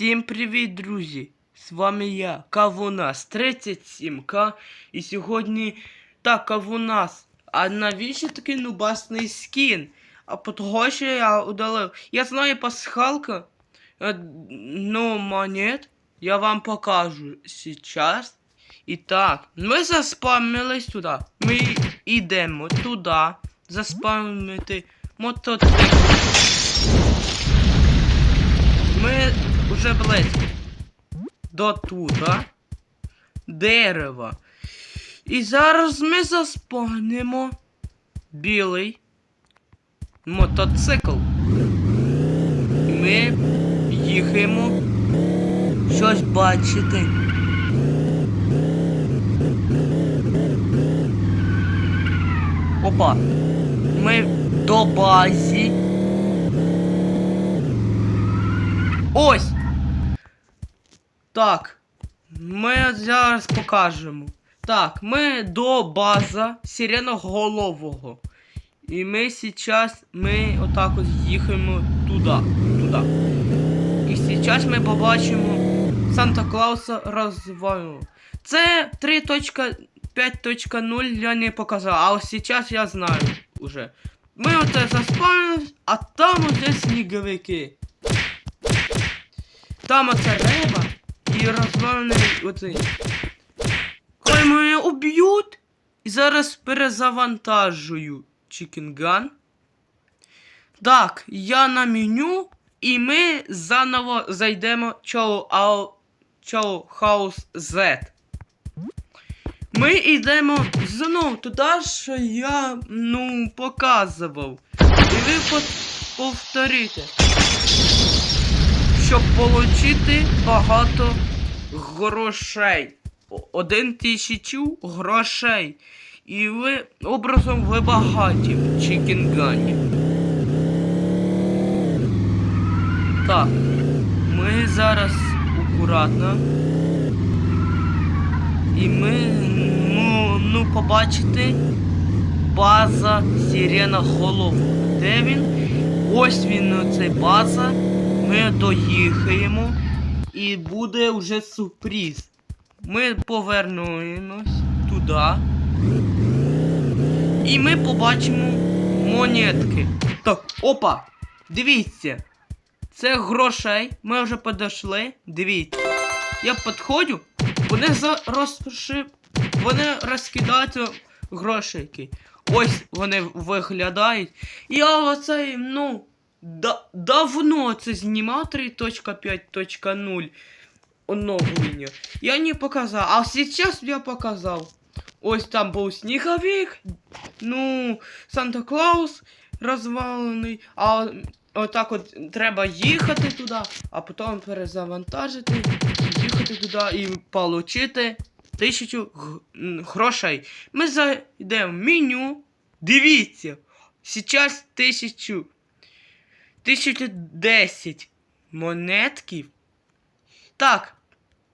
Всім привіт, друзі! З вами я, Кавунас 37К. І сьогодні так, Кавунас. А навіщо такий нубасний скін? А того, що я удалив. Я знаю пасхалка. Е, Ну, монет. Я вам покажу сейчас. І так, ми заспамились туди. Ми йдемо туди. Заспамити мотоцикл. Ми вже близько. До тута. Дерева. І зараз ми заспогнемо білий мотоцикл. Ми їхаємо щось бачити. Опа. Ми до базі. Ось. Так. Ми зараз покажемо. Так, ми до база сиреноголового. І ми зараз ми отак от їхаємо туди. туди. І зараз ми побачимо Санта Клауса розвалу. Це 3.5.0 я не показав, а ось зараз я знаю уже. Ми оце заспавнились, а там оце сніговики. Там оце риба і розвалений оцей. Коли мене уб'ють, і зараз перезавантажую чікінган. Так, я на меню, і ми заново зайдемо Чоу Ау Чоу Хаус Z. Ми йдемо знову туди, що я ну показував. І ви повторите. Щоб отримати багато грошей. Один тисячу грошей. І ви образом ви багаті в Чікінгані. Так, ми зараз акуратно. І ми ну, ну побачите база Сирена Холов. Де він? Ось він оцей база. Ми доїхаємо і буде вже сюрприз. Ми повернемось туди. І ми побачимо монетки. Так, опа! Дивіться. Це грошей. Ми вже подошли. Дивіться. Я підходжу, вони за розшип... Вони розкидаються грошики. Ось вони виглядають. Я оцей, ну, да, давно це знімав 3.5.0 оновлення. Я не показав, а зараз я показав. Ось там був сніговик, ну, Санта Клаус розвалений, а отак от треба їхати туди, а потім перезавантажити, їхати туди і отримати тисячу грошей. Ми зайдемо в меню. Дивіться, зараз тисячу. 1010 монетків. Так,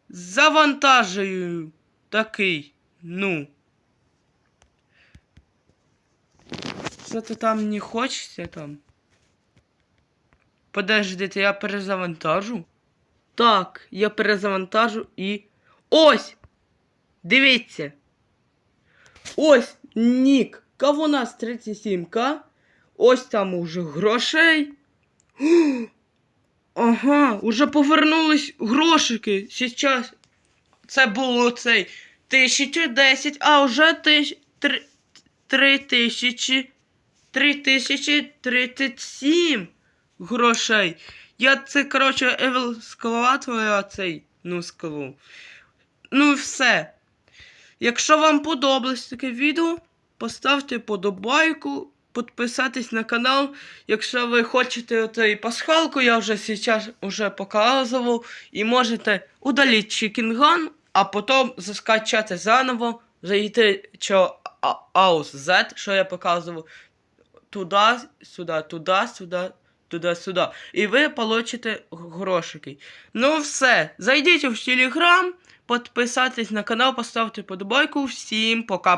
завантажую такий, ну. Що ти там не хочеться там? Подождите, я перезавантажу. Так, я перезавантажу і. Ось! Дивіться! Ось нік. Кого нас 37к. Ось там уже грошей. Ага, уже повернулись грошики. Сейчас. Це було цей 1010, а вже тисяч. Три, три тисячі. Три тисячі тридцять сім грошей. Я це, коротше, Евел скалуватую, а цей, ну, скалу. Ну і все. Якщо вам подобалось таке відео, поставте подобайку, підписатись на канал. Якщо ви хочете оцей пасхалку, я вже зараз уже показував. І можете удалити чікінган, а потім заскачати заново, зайти що Аус Z, що я показував. Туди, сюди, туди, сюди, туди, сюди. І ви получите грошики. Ну все, зайдіть в телеграм, підписатись на канал, поставте подобайку. Всім пока.